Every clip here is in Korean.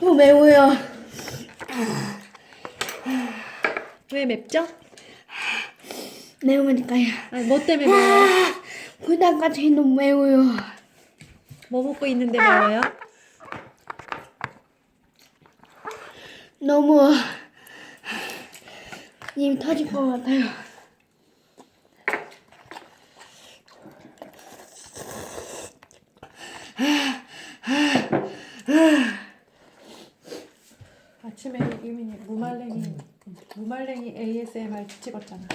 또 매워요. 왜 맵죠? 매우니까요. 아니, 뭐 때문에 매워요? 불닭같이 너무 매워요. 뭐 먹고 있는데 매워요? 너무 입 터질 것 같아요. 아침에 유민이 무말랭이 무말랭이 ASMR 찍었잖아.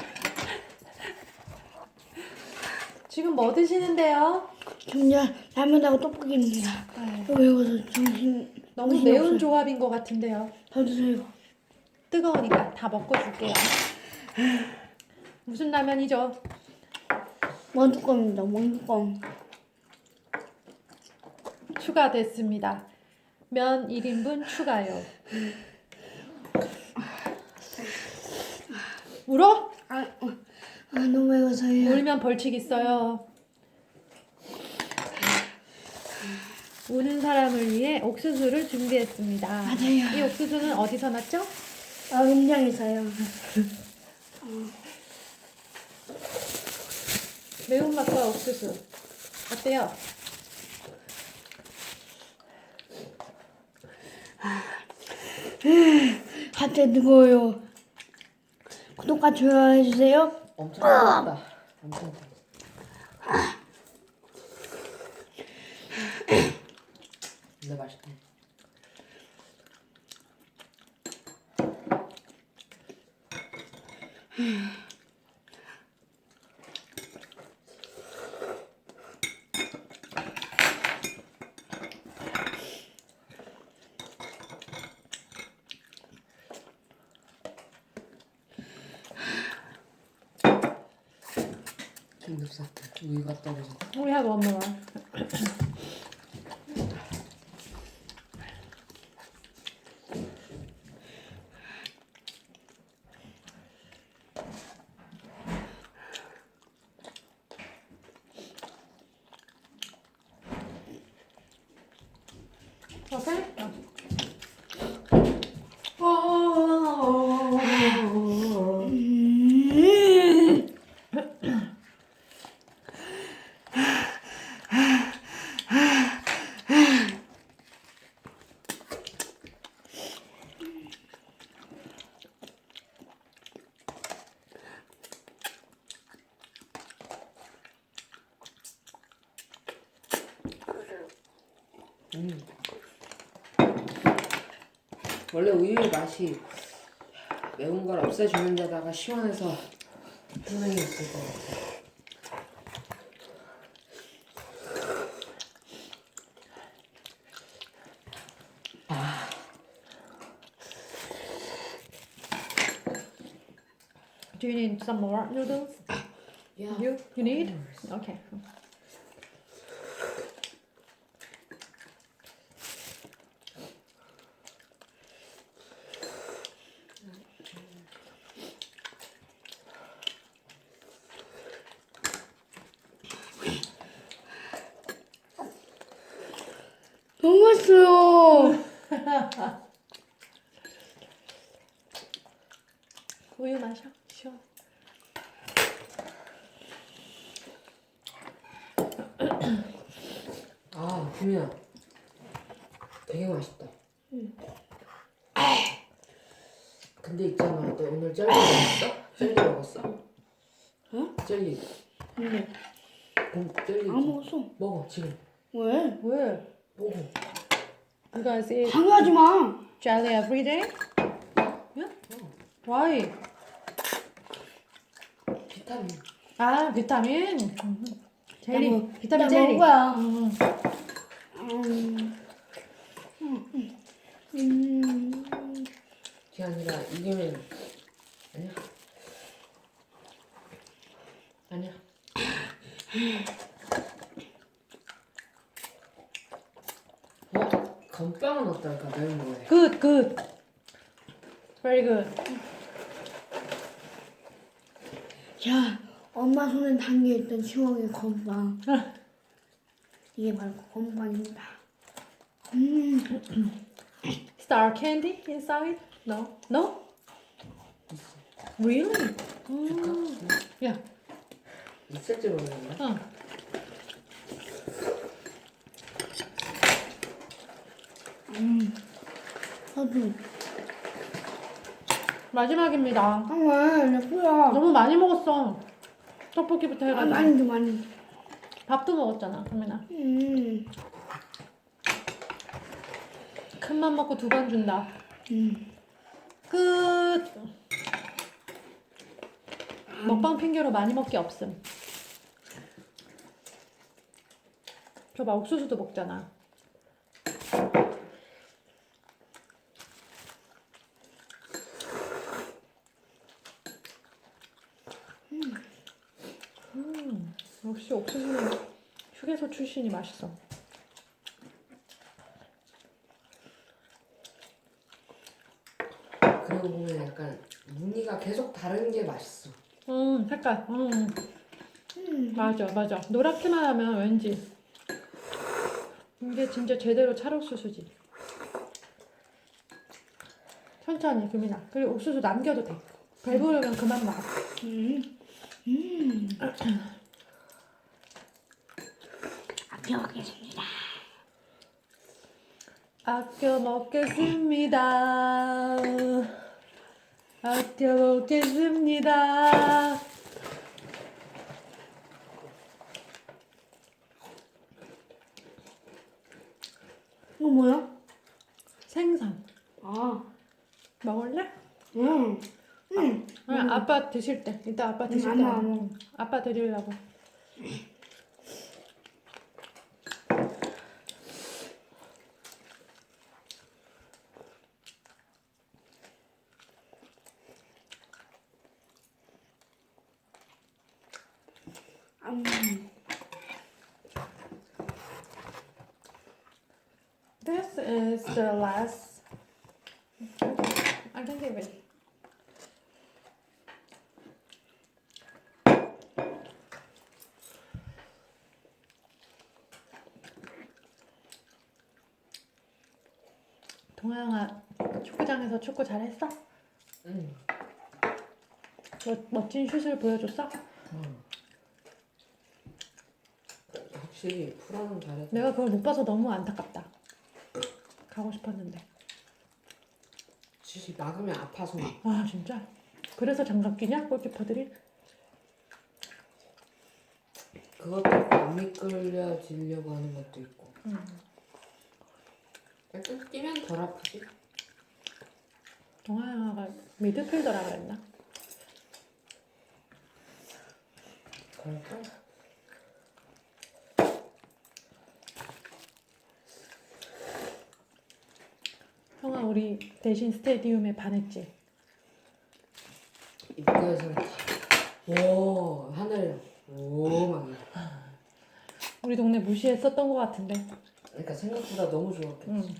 지금 뭐 드시는데요? 전혀 라면하고 떡볶이입니다. 아유, 또 매워서 정신 너무 정신이 매운 없어요. 조합인 것 같은데요. 더 드세요. 뜨거우니까 다 먹고 줄게요. 무슨 라면이죠? 원두껌입니다. 원두껌. 추가됐습니다. 면 1인분 추가요. 울어? 아, 어, 아 너무 매워서요. 울면 벌칙 있어요. 우는 사람을 위해 옥수수를 준비했습니다. 맞아요. 이 옥수수는 어디서 났죠? 아 음장에서요. 매운맛과 옥수수. 어때요? 갑자기 뜨거워요. 구독과 좋아요 해주세요. 엄청 뜨겁다. 엄청 맛있다. 긴급사 우유가 떨어져. Have one more. Okay. 음. 음. 원래 우유의 맛이 매운 걸 없애주는 데다가 시원해서 분명히 있을 것 같아. Do you need some more noodles? Yeah. You you need? Okay. 너무 맛있어요. 우유 마셔. 시원. 아, 구미야. 되게 맛있다. 근데 있잖아, 너 오늘 젤리 먹었어? 젤리 먹었어? 어? 젤리. 근데 공 젤리. 안 먹었어. 먹어, 지금. 왜? 왜? You guys eat 방해하지 마. jelly every day? Yeah? Why? 비타민. 아 비타민. 음. 젤리. 나 뭐- 비타민 나 젤리. 먹을 거야. 음. 음. 음. 그게 아니라 이기면 아니야. 아니야. 어? 건빵은 어떨까? 매운 거에. Good, good. Very good. 자, 엄마 손에 담겨있던 추억의 건빵. 이게 바로 건빵입니다. 음, star candy inside? No. No? Really? 음. 야, 있을지 모르겠네. 어. 나도. 마지막입니다. 잠깐만, 내 거야. 너무 많이 먹었어. 떡볶이부터 아, 해가지고 많이 줘, 많이. 밥도 먹었잖아, 그러면 음. 큰 맘 먹고 두 번 준다. 음. 끝. 먹방 핑계로 많이 먹기 없음. 저봐 옥수수도 먹잖아. 음, 역시 옥수수는 휴게소 출신이 맛있어. 그리고 보면 약간 무늬가 계속 다른 게 맛있어. 음, 색깔. 음. 맞아, 맞아. 노랗게만 하면 왠지 이게 진짜 제대로 찰옥수수지. 천천히, 규민아. 그리고 옥수수 남겨도 돼. 배부르면 그만 먹어. 음. 음. 아껴 먹겠습니다. 아껴 먹겠습니다. 아껴 먹겠습니다. 이거 뭐야? 생선. 아. 먹을래? 응. 응. 응, 아빠 드실 때. 이따 아빠 드실 안 때. 먹어. 아빠 드리려고. 음. This is the last. 동아영아 축구장에서 축구 잘했어? 응. 멋, 멋진 슛을 보여줬어? 확실히 프로는 잘했다. 내가 그걸 못 봐서 너무 안타깝다. 가고 싶었는데. 지시 막으면 아파서. 아 진짜? 그래서 장갑 끼냐 골키퍼들이? 그것도 안 미끌려지려고 하는 것도 있고. 음. 약간 뛰면 덜 아프지. 동아영아가 미드필더라 그랬나? 그럴까? 형아 우리 대신 스테디움에 반했지. 입구에서는 오 하늘 오막. 우리 동네 무시했었던 것 같은데. 그러니까 생각보다 너무 좋았겠지. 응.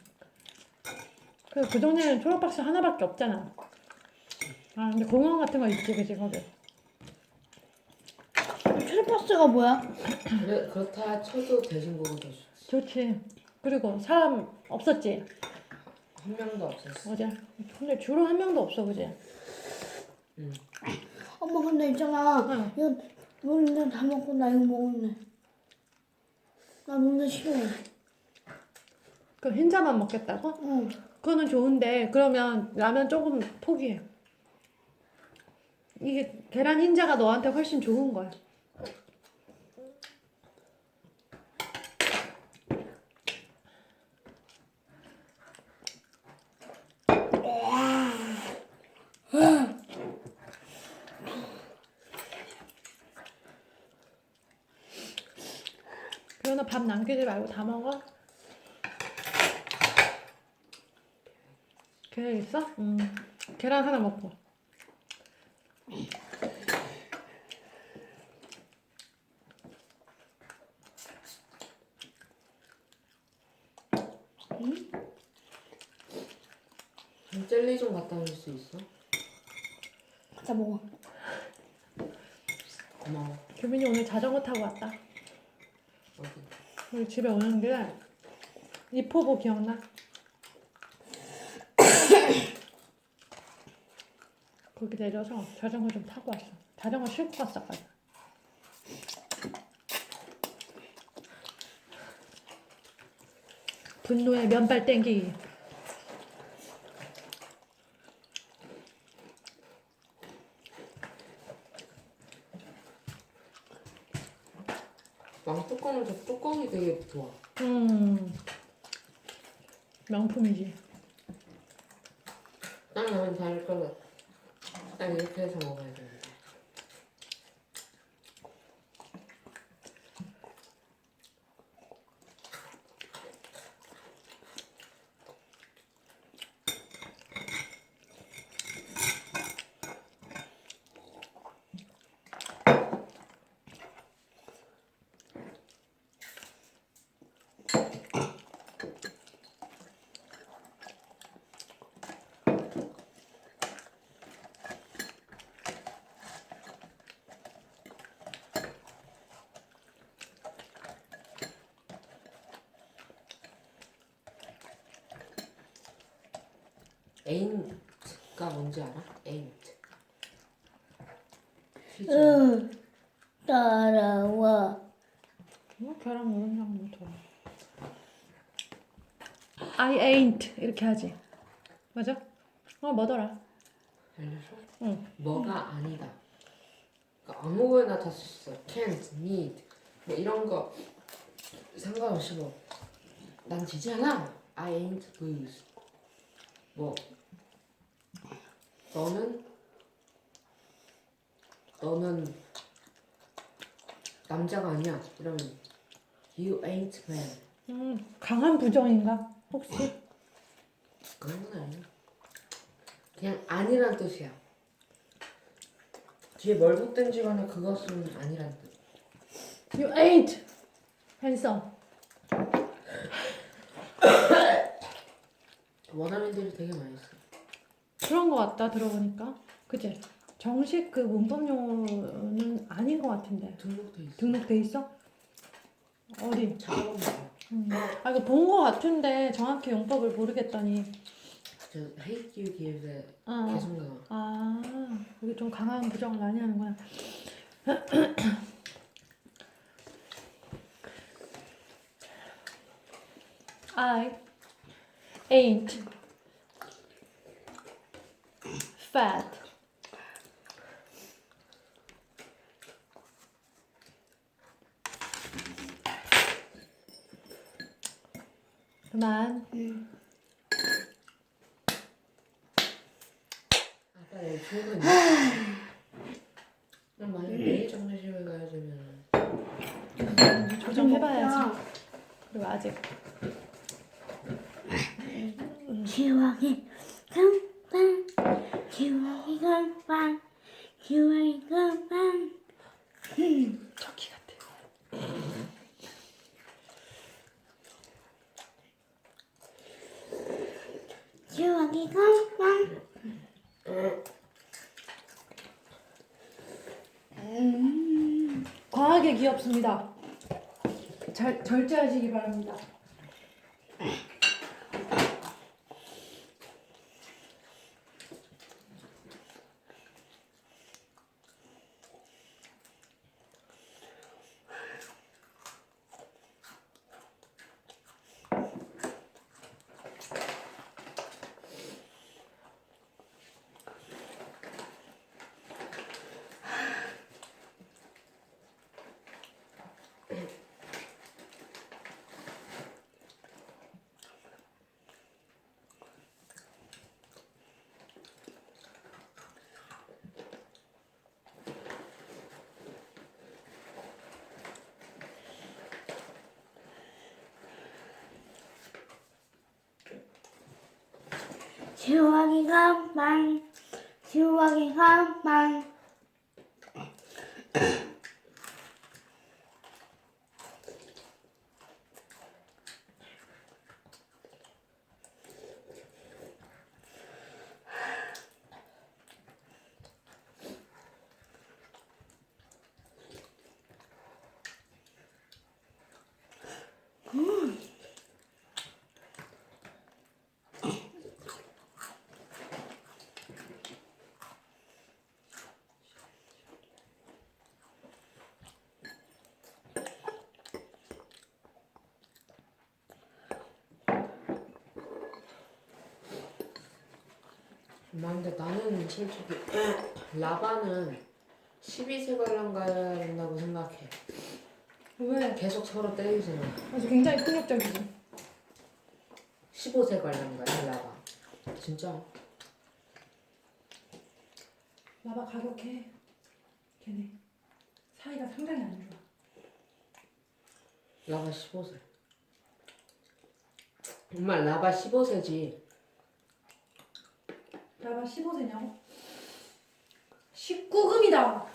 그, 그 동네는 초록박스 하나밖에 없잖아. 아 근데 공원 같은 거 있지 그지 거기. 트레파스가 뭐야? 그래 그렇다 쳐도 대신 보고 더 좋지. 좋지. 그리고 사람 없었지 한 명도 없었어. 어제. 근데 주로 한 명도 없어 그지? 응. 엄마 근데 있잖아. 응. 이거 노른자 다 먹고 나 이거 먹을래. 나 노른자 싫어 해. 그 흰자만 먹겠다고? 응. 그거는 좋은데 그러면 라면 조금 포기해. 이게 계란 흰자가 너한테 훨씬 좋은 거야. 그러나 밥 남기지 말고 다 먹어. 계란 있어? 음. 계란 하나 먹고. 좀 젤리 좀 갖다 줄 수 있어? 갖다 먹어. 고마워. 규민이 오늘 자전거 타고 왔다. 어디? 우리 집에 오는 길에 이포보 기억나? 거기 내려서 자전거 좀 타고 왔어. 자전거 싣고 갔었거든. 분노의 면발 땡기. 왕뚜껑은 저 뚜껑이 되게 좋아. 음. 명품이지. 나는 다를 거면 딱 이렇게 해서 먹어야 되는데. 에인트가 뭔지 알아? 퀴즈. 응. 따라와. 뭐 계란 들어. I ain't 이렇게 하지. 맞아? 어 뭐더라? 알려줘? 응. 뭐가 아니다. 그러니까 아무거나 다 쓸 수 있어. can't, need, 뭐 이런 거 상관없이 뭐. 난 지지 않아. I ain't lose. 뭐. 너는 너는 남자가 아니야. 이러면 you ain't man. 음 강한 부정인가? 혹시? 그런 건 아니야. 그냥 아니란 뜻이야. 뒤에 뭘 붙든지 간에 그것은 아니란 뜻. You ain't handsome. 원어민들이 되게 많이 써. 그런 거 같다 들어보니까. 그치? 정식 그 문법 용어는 아닌 것 같은데. 등록돼 있어. 등록돼 있어? 어디? 음. 아 이거 본거 같은데 정확히 용법을 모르겠더니. 저 give에 어. 계속 나와. 아, 여기 좀 강한 부정을 많이 하는구나. I ain't fat. 그만. 아빠 내일 있냐? 난 만약 내일 장례식을 가야 되면 조정해봐야지. 그리고 아직 기왕이 금방 기왕이 금방 기왕이 금방 저기 같아. 기왕이 금방 귀엽습니다. 잘 절제하시기 바랍니다. 기왕이 금방 기왕이 금 방 근데 나는 솔직히 라바는 12세 관람 가야 된다고 생각해. 왜? 계속 서로 때리잖아. 아주 굉장히 폭력적이지. 15세 관람 가야 라바. 진짜. 나봐 가격해. 걔네 사이가 상당히 안 좋아. 라바 15세. 정말 라바 15세지. 나봐 15세냐고? 19금이다.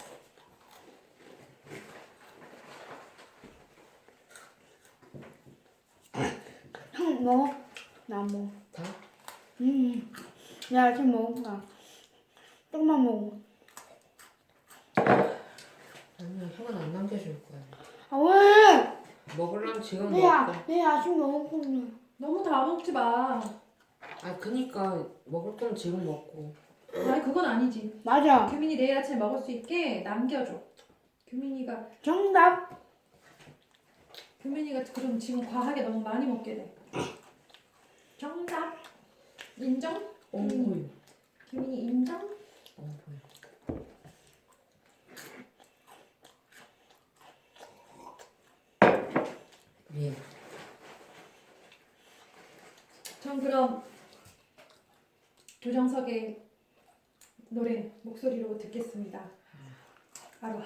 형 먹어? 나안 먹어. 다? 음. 야, 아침 먹을까? 조금만 먹어. 아니야, 형은 안 남겨줄 거야. 아, 왜? 먹으려면 지금 내, 먹고. 아, 내 아침 먹었거든. 너무 다 먹지 마. 아, 그니까 먹을 거면 지금 먹고. 아니 그건 아니지. 맞아. 규민이 내일 아침에 먹을 수 있게 남겨줘. 규민이가 정답. 규민이가 그럼 지금 과하게 너무 많이 먹게 돼. 정답. 인정? 어, 보여. 규민이 인정? 어. 예. 전 그럼 조정석의 노래 목소리로 듣겠습니다. 아로하.